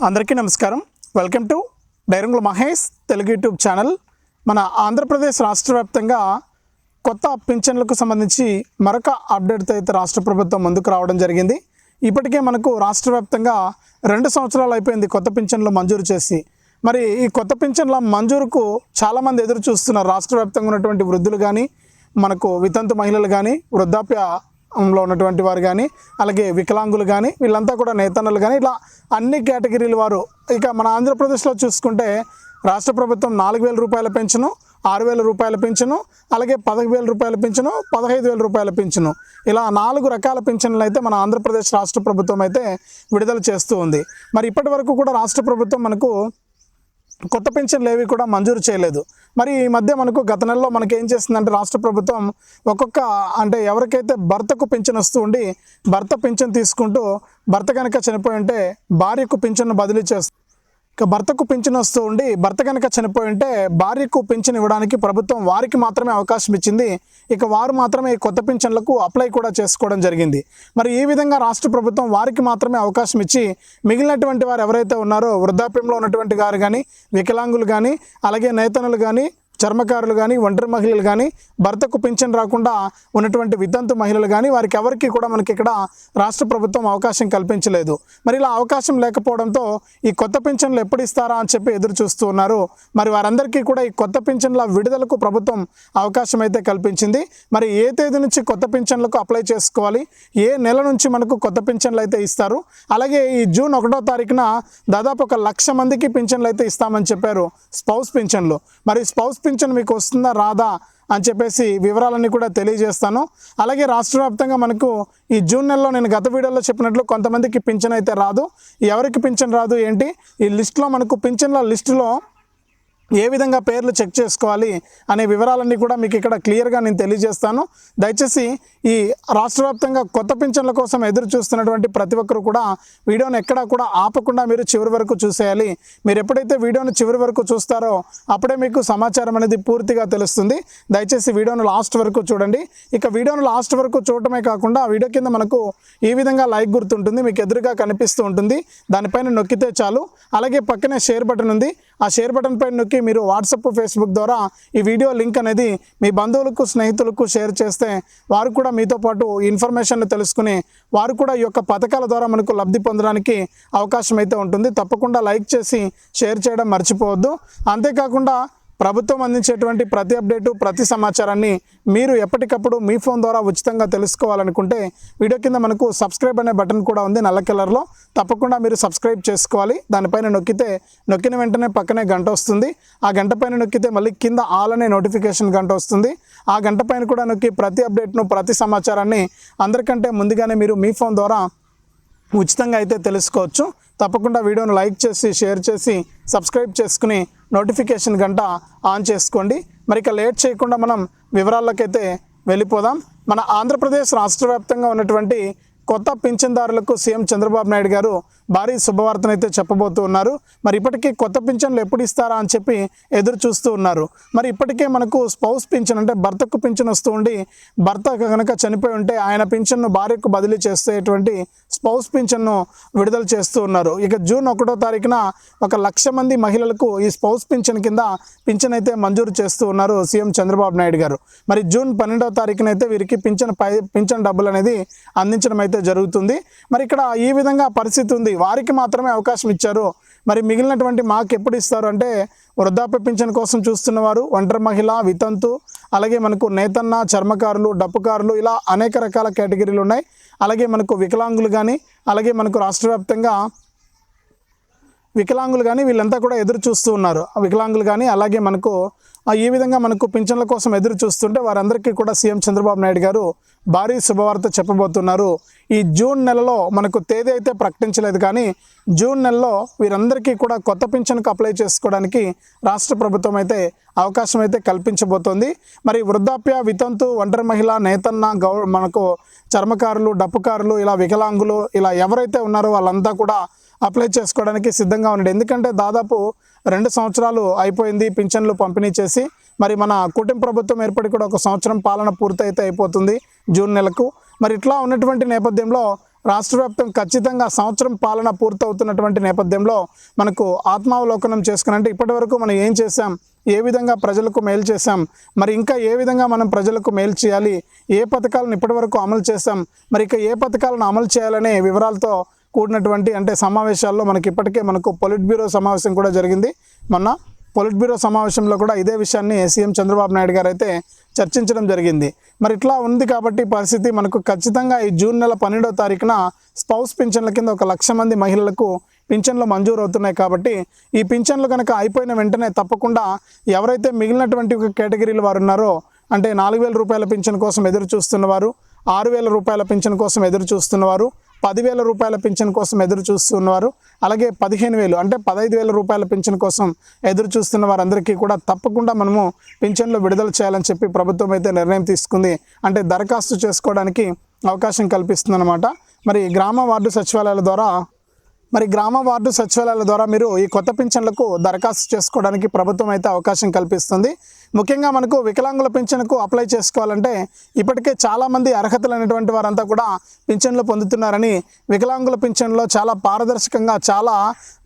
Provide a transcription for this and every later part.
అందరికీ నమస్కారం. Welcome to డైరంగుల మహేష్ తెలుగు యూట్యూబ్ ఛానల్. మన ఆంధ్రప్రదేశ్ రాష్ట్ర వ్యాప్తంగా కొత్త పింఛన్లకు సంబంధించి మరొక అప్డేట్తో అయితే రాష్ట్ర ప్రభుత్వం ముందుకు రావడం జరిగింది. ఇప్పటికే మనకు రాష్ట్ర వ్యాప్తంగా రెండు సంవత్సరాలు అయిపోయింది కొత్త పింఛన్లు మంజూరు చేసి. మరి ఈ కొత్త పింఛన్ల మంజూరుకు చాలామంది ఎదురు చూస్తున్నారు రాష్ట్ర వ్యాప్తంగా ఉన్నటువంటి వృద్ధులు కానీ మనకు వితంతు మహిళలు కానీ వృద్ధాప్య లో ఉన్నటువంటి వారు కానీ అలాగే వికలాంగులు కానీ వీళ్ళంతా కూడా నేతన్నలు కానీ ఇలా అన్ని కేటగిరీల వారు. ఇక మన ఆంధ్రప్రదేశ్లో చూసుకుంటే రాష్ట్ర ప్రభుత్వం నాలుగు వేల రూపాయల పెన్షను ఆరు వేల రూపాయల పింఛను అలాగే పదహైదు వేల రూపాయల పింఛను పదహైదు వేల రూపాయల పింఛను ఇలా నాలుగు రకాల పెన్షన్లు అయితే మన ఆంధ్రప్రదేశ్ రాష్ట్ర ప్రభుత్వం అయితే విడుదల చేస్తూ ఉంది. మరి ఇప్పటి వరకు కూడా రాష్ట్ర ప్రభుత్వం మనకు కొత్త పెన్షన్లు ఏవి కూడా మంజూరు చేయలేదు. మరి ఈ మధ్య మనకు గత నెలలో మనకి ఏం చేస్తుందంటే రాష్ట్ర ప్రభుత్వం ఒక్కొక్క అంటే ఎవరికైతే భర్తకు పింఛన్ వస్తూ ఉండి భర్త పింఛన్ తీసుకుంటూ భర్త కనుక చనిపోయి ఉంటే భార్యకు పింఛన్ను బదిలీ చేస్తుంది ఇక భర్తకు పింఛన్ వస్తూ ఉండి భర్త కనుక చనిపోయి ఉంటే భార్యకు పింఛన్ ఇవ్వడానికి ప్రభుత్వం వారికి మాత్రమే అవకాశం ఇచ్చింది. ఇక వారు మాత్రమే ఈ కొత్త పింఛన్లకు అప్లై కూడా చేసుకోవడం జరిగింది. మరి ఈ విధంగా రాష్ట్ర ప్రభుత్వం వారికి మాత్రమే అవకాశం ఇచ్చి మిగిలినటువంటి వారు ఎవరైతే ఉన్నారో వృద్ధాప్యంలో ఉన్నటువంటి గారు కానీ వికలాంగులు కానీ అలాగే నేతనులు కానీ చర్మకారులు కానీ ఒంటరి మహిళలు కానీ భర్తకు పింఛన్ రాకుండా ఉన్నటువంటి వితంతు మహిళలు కానీ వారికి ఎవరికి కూడా మనకి ఇక్కడ రాష్ట్ర ప్రభుత్వం అవకాశం కల్పించలేదు. మరి ఇలా అవకాశం లేకపోవడంతో ఈ కొత్త పింఛన్లు ఎప్పుడు ఇస్తారా అని చెప్పి ఎదురు చూస్తూ ఉన్నారు. మరి వారందరికీ కూడా ఈ కొత్త పింఛన్ల విడుదలకు ప్రభుత్వం అవకాశం అయితే కల్పించింది. మరి ఏ తేదీ నుంచి కొత్త పింఛన్లకు అప్లై చేసుకోవాలి? ఏ నెల నుంచి మనకు కొత్త పింఛన్లు అయితే ఇస్తారు? అలాగే ఈ జూన్ ఒకటో తారీఖున దాదాపు ఒక లక్ష మందికి పింఛన్లు అయితే ఇస్తామని చెప్పారు స్పౌస్ పింఛన్లు. మరి స్పౌస్ పింఛన్ మీకు వస్తుందా రాదా అని చెప్పేసి వివరాలన్నీ కూడా తెలియజేస్తాను. అలాగే రాష్ట్ర వ్యాప్తంగా మనకు ఈ జూన్ నెలలో నేను గత వీడియోలో చెప్పినట్లు కొంతమందికి పింఛన్ అయితే రాదు. ఎవరికి పింఛన్ రాదు ఏంటి? ఈ లిస్టులో మనకు పింఛన్ల లిస్టులో ఏ విధంగా పేర్లు చెక్ చేసుకోవాలి అనే వివరాలన్నీ కూడా మీకు ఇక్కడ క్లియర్గా నేను తెలియజేస్తాను. దయచేసి ఈ రాష్ట్ర వ్యాప్తంగా కొత్త పింఛన్ల కోసం ఎదురు చూస్తున్నటువంటి ప్రతి ఒక్కరు కూడా వీడియోని ఎక్కడా కూడా ఆపకుండా మీరు చివరి వరకు చూసేయాలి. మీరు ఎప్పుడైతే వీడియోని చివరి వరకు చూస్తారో అప్పుడే మీకు సమాచారం అనేది పూర్తిగా తెలుస్తుంది. దయచేసి వీడియోను లాస్ట్ వరకు చూడండి. ఇక వీడియోను లాస్ట్ వరకు చూడటమే కాకుండా వీడియో కింద మనకు ఈ విధంగా లైక్ గుర్తుంటుంది. మీకు ఎదురుగా కనిపిస్తూ ఉంటుంది. దానిపైన నొక్కితే చాలు. అలాగే పక్కనే షేర్ బటన్ ఉంది. ఆ షేర్ బటన్ పైన నొక్కి మీరు వాట్సాప్ ఫేస్బుక్ ద్వారా ఈ వీడియో లింక్ అనేది మీ బంధువులకు స్నేహితులకు షేర్ చేస్తే వారు కూడా మీతో పాటు ఇన్ఫర్మేషన్ తెలుసుకుని వారు కూడా ఈ యొక్క పథకాల ద్వారా మనకు లబ్ధి పొందడానికి అవకాశం అయితే ఉంటుంది. తప్పకుండా లైక్ చేసి షేర్ చేయడం మర్చిపోవద్దు. అంతేకాకుండా ప్రభుత్వం అందించేటువంటి ప్రతి అప్డేటు ప్రతి సమాచారాన్ని మీరు ఎప్పటికప్పుడు మీ ఫోన్ ద్వారా ఉచితంగా తెలుసుకోవాలనుకుంటే వీడియో కింద మనకు సబ్స్క్రైబ్ అనే బటన్ కూడా ఉంది నల్ల కలర్లో. తప్పకుండా మీరు సబ్స్క్రైబ్ చేసుకోవాలి. దానిపైన నొక్కితే నొక్కిన వెంటనే పక్కనే గంట వస్తుంది. ఆ గంట పైన నొక్కితే మళ్ళీ కింద ఆల్ అనే నోటిఫికేషన్ గంట వస్తుంది. ఆ గంట పైన కూడా నొక్కి ప్రతి అప్డేట్ను ప్రతి సమాచారాన్ని అందరికంటే ముందుగానే మీరు మీ ఫోన్ ద్వారా ఉచితంగా అయితే తెలుసుకోవచ్చు. తప్పకుండా వీడియోను లైక్ చేసి షేర్ చేసి సబ్స్క్రైబ్ చేసుకుని నోటిఫికేషన్ గంట ఆన్ చేసుకోండి. మరి ఇక లేట్ చేయకుండా మనం వివరాల్లోకైతే వెళ్ళిపోదాం. మన ఆంధ్రప్రదేశ్ రాష్ట్ర వ్యాప్తంగా ఉన్నటువంటి కొత్త పింఛన్దారులకు సీఎం చంద్రబాబు నాయుడు గారు భారీ శుభవార్తనైతే చెప్పబోతూ ఉన్నారు. మరి ఇప్పటికీ కొత్త పింఛన్లు ఎప్పుడు ఇస్తారా అని చెప్పి ఎదురు చూస్తూ ఉన్నారు. మరి ఇప్పటికే మనకు స్పౌస్ పింఛన్ అంటే భర్తకు పింఛన్ వస్తూ ఉండి భర్త కనుక చనిపోయి ఉంటే ఆయన పింఛన్ను భార్యకు బదిలీ చేసేటువంటి స్పౌస్ పింఛన్ను విడుదల చేస్తూ ఉన్నారు. ఇక జూన్ ఒకటో తారీఖున ఒక లక్ష మంది మహిళలకు ఈ స్పౌస్ పింఛన్ కింద పింఛన్ అయితే మంజూరు చేస్తూ ఉన్నారు సీఎం చంద్రబాబు నాయుడు గారు. మరి జూన్ పన్నెండవ తారీఖున అయితే వీరికి పింఛన్ పై పింఛన్ డబ్బులు అనేది అందించడం అయితే జరుగుతుంది. మరి ఇక్కడ ఈ విధంగా పరిస్థితి ఉంది. వారికి మాత్రమే అవకాశం ఇచ్చారు. మరి మిగిలినటువంటి మాకు ఎప్పుడు ఇస్తారు అంటే వృద్ధాప్య పింఛన్ కోసం చూస్తున్నవారు ఒంటరి మహిళ వితంతు అలాగే మనకు నేతన్న చర్మకారులు డప్పుకారులు ఇలా అనేక రకాల కేటగిరీలు ఉన్నాయి. అలాగే మనకు వికలాంగులు కానీ అలాగే మనకు రాష్ట్ర వ్యాప్తంగా వికలాంగులు కానీ వీళ్ళంతా కూడా ఎదురు చూస్తూ ఉన్నారు. ఆ వికలాంగులు కానీ అలాగే మనకు ఈ విధంగా మనకు పింఛన్ల కోసం ఎదురు చూస్తుంటే వారందరికీ కూడా సీఎం చంద్రబాబు నాయుడు గారు భారీ శుభవార్త చెప్పబోతున్నారు. ఈ జూన్ నెలలో మనకు తేదీ అయితే ప్రకటించలేదు కానీ జూన్ నెలలో వీరందరికీ కూడా కొత్త పింఛన్కు అప్లై చేసుకోవడానికి రాష్ట్ర ప్రభుత్వం అయితే అవకాశం అయితే కల్పించబోతోంది. మరి వృద్ధాప్య వితంతు ఒంటరి మహిళ నేతన్న గౌ మనకు చర్మకారులు డప్పుకారులు ఇలా వికలాంగులు ఇలా ఎవరైతే ఉన్నారో వాళ్ళంతా కూడా అప్లై చేసుకోవడానికి సిద్ధంగా ఉన్నాడు ఎందుకంటే దాదాపు రెండు సంవత్సరాలు అయిపోయింది పింఛన్లు పంపిణీ చేసి. మరి మన కూటమి ప్రభుత్వం ఏర్పడి కూడా ఒక సంవత్సరం పాలన పూర్తయితే అయిపోతుంది జూన్ నెలకు. మరి ఇట్లా ఉన్నటువంటి నేపథ్యంలో రాష్ట్ర వ్యాప్తం ఖచ్చితంగా సంవత్సరం పాలన పూర్తవుతున్నటువంటి నేపథ్యంలో మనకు ఆత్మావలోకనం చేసుకుని అంటే ఇప్పటి వరకు మనం ఏం చేశాం ఏ విధంగా ప్రజలకు మేలు చేశాం మరి ఇంకా ఏ విధంగా మనం ప్రజలకు మేలు చేయాలి ఏ పథకాలను ఇప్పటివరకు అమలు చేశాం మరి ఇక ఏ పథకాలను అమలు చేయాలనే వివరాలతో కూడినటువంటి అంటే సమావేశాల్లో మనకి ఇప్పటికే మనకు పొలిట్ బ్యూరో సమావేశం కూడా జరిగింది. మొన్న పొలిట్ బ్యూరో సమావేశంలో కూడా ఇదే విషయాన్ని సీఎం చంద్రబాబు నాయుడు గారు అయితే చర్చించడం జరిగింది. మరి ఇట్లా ఉంది కాబట్టి పరిస్థితి మనకు ఖచ్చితంగా ఈ జూన్ నెల పన్నెండో తారీఖున స్పౌస్ పింఛన్ల కింద ఒక లక్ష మంది మహిళలకు పింఛన్లు మంజూరు అవుతున్నాయి కాబట్టి ఈ పింఛన్లు కనుక అయిపోయిన వెంటనే తప్పకుండా ఎవరైతే మిగిలినటువంటి ఒక కేటగిరీలు వారు ఉన్నారో అంటే నాలుగు వేల రూపాయల పింఛన్ కోసం ఎదురు చూస్తున్నవారు ఆరు వేల రూపాయల పింఛన్ కోసం ఎదురు చూస్తున్నవారు పదివేల రూపాయల పింఛన్ కోసం ఎదురు చూస్తున్నవారు అలాగే పదిహేను వేలు అంటే పదహైదు వేల రూపాయల పింఛన్ కోసం ఎదురు చూస్తున్న వారందరికీ కూడా తప్పకుండా మనము పింఛన్లు విడుదల చేయాలని చెప్పి ప్రభుత్వం అయితే నిర్ణయం తీసుకుంది. అంటే దరఖాస్తు చేసుకోవడానికి అవకాశం కల్పిస్తుందన్నమాట. మరి గ్రామ వార్డు సచివాలయాల ద్వారా మరి గ్రామ వార్డు సచివాలయాల ద్వారా మీరు ఈ కొత్త పింఛన్లకు దరఖాస్తు చేసుకోవడానికి ప్రభుత్వం అయితే అవకాశం కల్పిస్తుంది. ముఖ్యంగా మనకు వికలాంగుల పింఛన్కు అప్లై చేసుకోవాలంటే ఇప్పటికే చాలామంది అర్హతలు అనేటువంటి వారంతా కూడా పింఛన్లు పొందుతున్నారని వికలాంగుల పింఛన్లో చాలా పారదర్శకంగా చాలా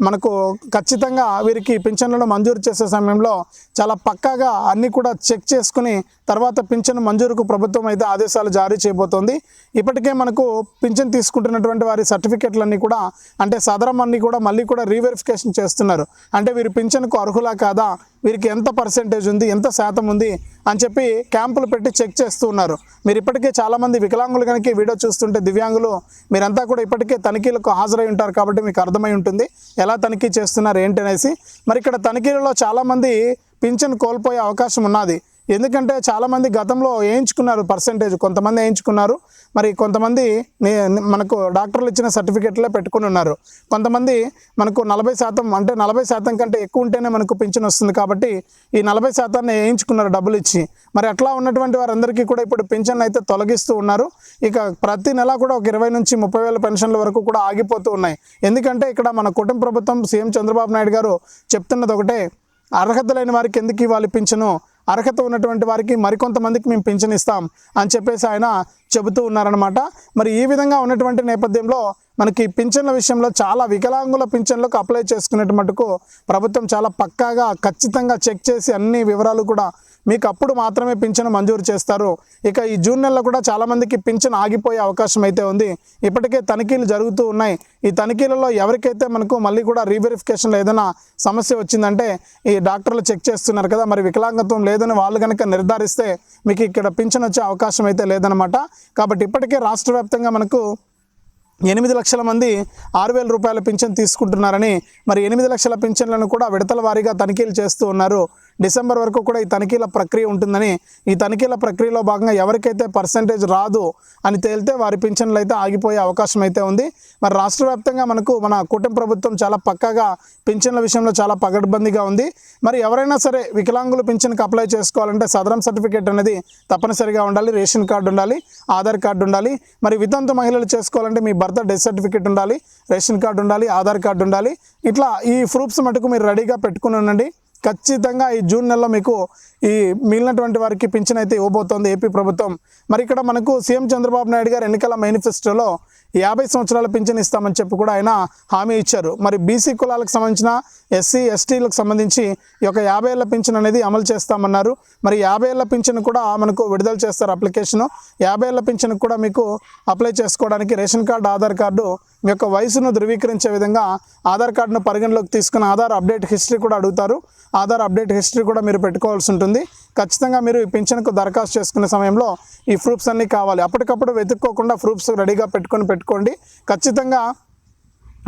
మనకు ఖచ్చితంగా వీరికి పింఛన్లను మంజూరు చేసే సమయంలో చాలా పక్కాగా అన్నీ కూడా చెక్ చేసుకుని తర్వాత పింఛన్ మంజూరుకు ప్రభుత్వం అయితే ఆదేశాలు జారీ చేయబోతోంది. ఇప్పటికే మనకు పింఛన్ తీసుకుంటున్నటువంటి వారి సర్టిఫికెట్లన్నీ కూడా అంటే అన్ని కూడా మళ్ళీ కూడా రీవెరిఫికేషన్ చేస్తున్నారు. అంటే వీరు పింఛన్కు అర్హులా కాదా? వీరికి ఎంత పర్సెంటేజ్ ఉంది? ఎంత శాతం ఉంది? అని చెప్పి క్యాంపులు పెట్టి చెక్ చేస్తూ ఉన్నారు. మీరు ఇప్పటికే చాలామంది వికలాంగులు కనుక వీడియో చూస్తుంటే దివ్యాంగులు మీరంతా కూడా ఇప్పటికే తనిఖీలకు హాజరై ఉంటారు కాబట్టి మీకు అర్థమై ఉంటుంది. ఎలా తనిఖీ చేస్తున్నారు ఏంటి అనేసి మరి ఇక్కడ తనిఖీలలో చాలామంది పింఛన్ కోల్పోయే అవకాశం ఉన్నది. ఎందుకంటే చాలామంది గతంలో వేయించుకున్నారు పర్సంటేజ్ కొంతమంది వేయించుకున్నారు. మరి కొంతమంది నే- మనకు డాక్టర్లు ఇచ్చిన సర్టిఫికెట్లే పెట్టుకుని ఉన్నారు. కొంతమంది మనకు నలభై శాతం అంటే నలభై శాతం కంటే ఎక్కువ ఉంటేనే మనకు పింఛన్ వస్తుంది కాబట్టి ఈ నలభై శాతాన్ని వేయించుకున్నారు డబ్బులు ఇచ్చి. మరి అట్లా ఉన్నటువంటి వారందరికీ కూడా ఇప్పుడు పింఛన్ అయితే తొలగిస్తూ ఉన్నారు. ఇక ప్రతి నెల కూడా ఒక ఇరవై నుంచి ముప్పై వేల పెన్షన్ల వరకు కూడా ఆగిపోతూ ఉన్నాయి. ఎందుకంటే ఇక్కడ మన కుటుంబ ప్రభుత్వం సీఎం చంద్రబాబు నాయుడు గారు చెప్తున్నది ఒకటే అర్హత లేని వారికి ఎందుకు ఇవ్వాలి పింఛను? అర్హత ఉన్నటువంటి వారికి మరికొంతమందికి మేము పింఛన్ ఇస్తాం అని చెప్పేసి ఆయన చెబుతూ ఉన్నారనమాట మరి ఈ విధంగా ఉన్నటువంటి నేపథ్యంలో మనకి పింఛన్ల విషయంలో చాలా వికలాంగుల పింఛన్లకు అప్లై చేసుకునేట మటుకు ప్రభుత్వం చాలా పక్కాగా ఖచ్చితంగా చెక్ చేసి అన్ని వివరాలు కూడా మీకు అప్పుడు మాత్రమే పింఛను మంజూరు చేస్తారు. ఇక ఈ జూన్ నెలలో కూడా చాలామందికి పింఛన్ ఆగిపోయే అవకాశం అయితే ఉంది. ఇప్పటికే తనిఖీలు జరుగుతూ ఉన్నాయి. ఈ తనిఖీలలో ఎవరికైతే మనకు మళ్ళీ కూడా రీవెరిఫికేషన్లో ఏదైనా సమస్య వచ్చిందంటే ఈ డాక్టర్లు చెక్ చేస్తున్నారు కదా మరి వికలాంగత్వం లేదని వాళ్ళు కనుక నిర్ధారిస్తే మీకు ఇక్కడ పింఛన్ వచ్చే అవకాశం అయితే లేదనమాట కాబట్టి ఇప్పటికే రాష్ట్ర వ్యాప్తంగా మనకు ఎనిమిది లక్షల మంది ఆరు వేల రూపాయల పింఛన్ తీసుకుంటున్నారని మరి ఎనిమిది లక్షల పింఛన్లను కూడా విడతల వారీగా తనిఖీలు చేస్తూ ఉన్నారు. డిసెంబర్ వరకు కూడా ఈ తనిఖీల ప్రక్రియ ఉంటుందని ఈ తనిఖీల ప్రక్రియలో భాగంగా ఎవరికైతే పర్సంటేజ్ రాదు అని తేలితే వారి పింఛన్లు అయితే ఆగిపోయే అవకాశం అయితే ఉంది. మరి రాష్ట్ర వ్యాప్తంగా మనకు మన కూటమి ప్రభుత్వం చాలా పక్కగా పింఛన్ల విషయంలో చాలా పగడ్బందీగా ఉంది. మరి ఎవరైనా సరే వికలాంగులు పింఛన్కి అప్లై చేసుకోవాలంటే సదరం సర్టిఫికేట్ అనేది తప్పనిసరిగా ఉండాలి. రేషన్ కార్డు ఉండాలి ఆధార్ కార్డు ఉండాలి. మరి వితంతు మహిళలు చేసుకోవాలంటే మీ భర్త డెత్ సర్టిఫికేట్ ఉండాలి రేషన్ కార్డు ఉండాలి ఆధార్ కార్డు ఉండాలి. ఇట్లా ఈ ప్రూఫ్స్ మటుకు మీరు రెడీగా పెట్టుకుని ఉండండి. ఖచ్చితంగా ఈ జూన్ నెలలో మీకు ఈ మిగిలినటువంటి వారికి పింఛన్ అయితే ఇవ్వబోతోంది ఏపీ ప్రభుత్వం. మరి ఇక్కడ మనకు సీఎం చంద్రబాబు నాయుడు గారు ఎన్నికల మేనిఫెస్టోలో యాభై సంవత్సరాల పింఛన్ ఇస్తామని చెప్పి కూడా ఆయన హామీ ఇచ్చారు. మరి బీసీ కులాలకు సంబంధించిన ఎస్సీ ఎస్టీలకు సంబంధించి ఈ యొక్క యాభై ఏళ్ళ పింఛన్ అనేది అమలు చేస్తామన్నారు. మరి యాభై ఏళ్ళ పింఛన్ కూడా మనకు విడుదల చేస్తారు అప్లికేషను. యాభై ఏళ్ళ పింఛన్ కూడా మీకు అప్లై చేసుకోవడానికి రేషన్ కార్డు ఆధార్ కార్డు మీ యొక్క వయసును ధృవీకరించే విధంగా ఆధార్ కార్డును పరిగణలోకి తీసుకుని ఆధార్ అప్డేట్ హిస్టరీ కూడా అడుగుతారు. ఆధార్ అప్డేట్ హిస్టరీ కూడా మీరు పెట్టుకోవాల్సి ఉంటుంది. ఖచ్చితంగా మీరు ఈ పింఛన్కు దరఖాస్తు చేసుకునే సమయంలో ఈ ప్రూఫ్స్ అన్నీ కావాలి. అప్పటికప్పుడు వెతుక్కోకుండా ప్రూఫ్స్ రెడీగా పెట్టుకొని పెట్టుకోండి. ఖచ్చితంగా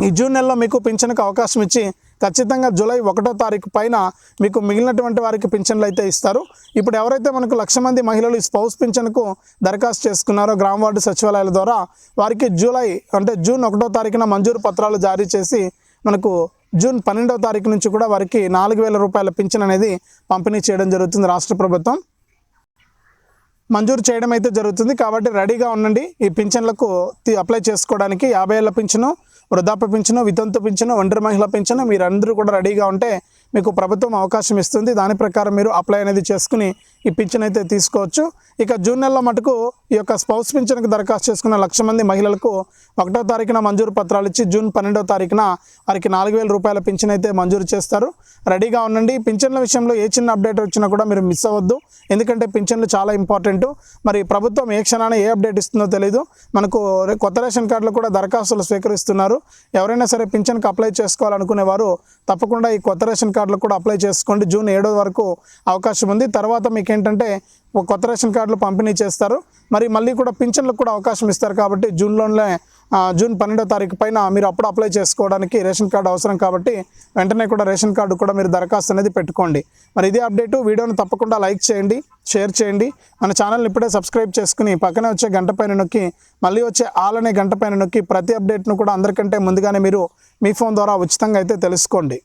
ఈ జూన్ నెలలో మీకు పింఛన్కి అవకాశం ఇచ్చి ఖచ్చితంగా జూలై ఒకటో తారీఖు పైన మీకు మిగిలినటువంటి వారికి పింఛన్లు అయితే ఇస్తారు. ఇప్పుడు ఎవరైతే మనకు లక్ష మంది మహిళలు ఈ స్పౌస్ పింఛన్కు దరఖాస్తు చేసుకున్నారో గ్రామ వార్డు సచివాలయాల ద్వారా వారికి జూలై అంటే జూన్ ఒకటో తారీఖున మంజూరు పత్రాలు జారీ చేసి మనకు జూన్ పన్నెండవ తారీఖు నుంచి కూడా వారికి నాలుగు వేల రూపాయల పింఛన్ అనేది పంపిణీ చేయడం జరుగుతుంది రాష్ట్ర ప్రభుత్వం. మంజూరు చేయడం అయితే జరుగుతుంది కాబట్టి రెడీగా ఉండండి. ఈ పింఛన్లకు అప్లై చేసుకోవడానికి యాభై ఏళ్ళ పింఛను వృద్ధాప్య పింఛను వితంతు పింఛను ఒంటరి మహిళ పింఛను మీరందరూ కూడా రెడీగా ఉంటే మీకు ప్రభుత్వం అవకాశం ఇస్తుంది. దాని ప్రకారం మీరు అప్లై అనేది చేసుకుని ఈ పింఛన్ అయితే తీసుకోవచ్చు. ఇక జూన్ నెలలో మటుకు ఈ యొక్క స్పౌస్ పింఛన్కి దరఖాస్తు చేసుకున్న లక్ష మంది మహిళలకు ఒకటో తారీఖున మంజూరు పత్రాలు ఇచ్చి జూన్ పన్నెండవ తారీఖున వారికి నాలుగు వేల రూపాయల పింఛన్ అయితే మంజూరు చేస్తారు. రెడీగా ఉండండి. పింఛన్ల విషయంలో ఏ చిన్న అప్డేట్ వచ్చినా కూడా మీరు మిస్ అవ్వద్దు. ఎందుకంటే పింఛన్లు చాలా ఇంపార్టెంట్. మరి ప్రభుత్వం ఏ క్షణాన ఏ అప్డేట్ ఇస్తుందో తెలియదు మనకు కొత్త రేషన్ కార్డులు కూడా దరఖాస్తులు స్వీకరిస్తున్నారు. ఎవరైనా సరే పింఛన్కి అప్లై చేసుకోవాలనుకునే వారు తప్పకుండా ఈ కొత్త రేషన్ కార్డులు కూడా అప్లై చేసుకోండి. జూన్ ఏడో వరకు అవకాశం ఉంది. తర్వాత మీకు ఏంటంటే ఒక కొత్త రేషన్ కార్డులు పంపిణీ చేస్తారు. మరి మళ్ళీ కూడా పింఛన్లకు కూడా అవకాశం ఇస్తారు కాబట్టి జూన్లోనే జూన్ పన్నెండో తారీఖు పైన మీరు అప్పుడు అప్లై చేసుకోవడానికి రేషన్ కార్డు అవసరం కాబట్టి వెంటనే కూడా రేషన్ కార్డు కూడా మీరు దరఖాస్తు అనేది పెట్టుకోండి. మరి ఇదే అప్డేట్ వీడియోని తప్పకుండా లైక్ చేయండి షేర్ చేయండి. మన ఛానల్ని ఇప్పుడే సబ్స్క్రైబ్ చేసుకుని పక్కనే వచ్చే గంట పైన నొక్కి మళ్ళీ వచ్చే ఆల్ అనే గంట పైన నొక్కి ప్రతి అప్డేట్ను కూడా అందరికంటే ముందుగానే మీరు మీ ఫోన్ ద్వారా ఉచితంగా అయితే తెలుసుకోండి.